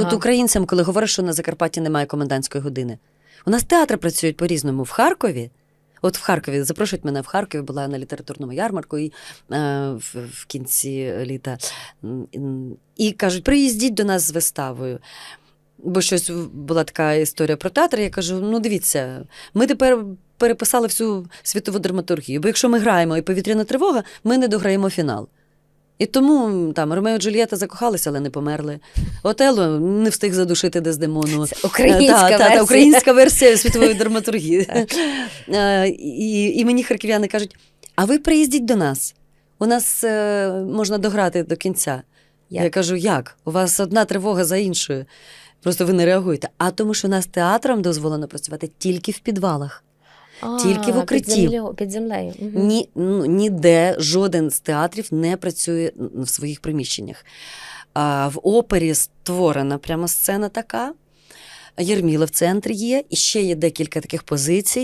Ага. от українцям, коли говорять, що на Закарпатті немає комендантської години. У нас театри працюють по-різному. В Харкові. От в Харкові запрошують мене в Харкові, була на літературному ярмарку і, е, в, в кінці літа. І кажуть, приїздіть до нас з виставою. Бо щось була така історія про театр. Я кажу: ну дивіться, ми тепер переписали всю світову драматургію. Бо якщо ми граємо і повітряна тривога, ми не дограємо фінал. І тому там Ромео і Джульєта закохалися, але не померли. Отело не встиг задушити Дездемону. Це українська Та, та, версія. та, українська версія світової драматургії. Е, і, і мені харків'яни кажуть: а ви приїздіть до нас. У нас е, можна дограти до кінця. Як? Я кажу, як? У вас одна тривога за іншою. Просто ви не реагуєте. А тому, що у нас театрам дозволено працювати тільки в підвалах. А, Тільки в укритті. Під, землю, під землею. Угу. Ні, ну, ніде жоден з театрів не працює в своїх приміщеннях. А в опері створена прямо сцена така. Єрміла в центрі є, і ще є декілька таких позицій.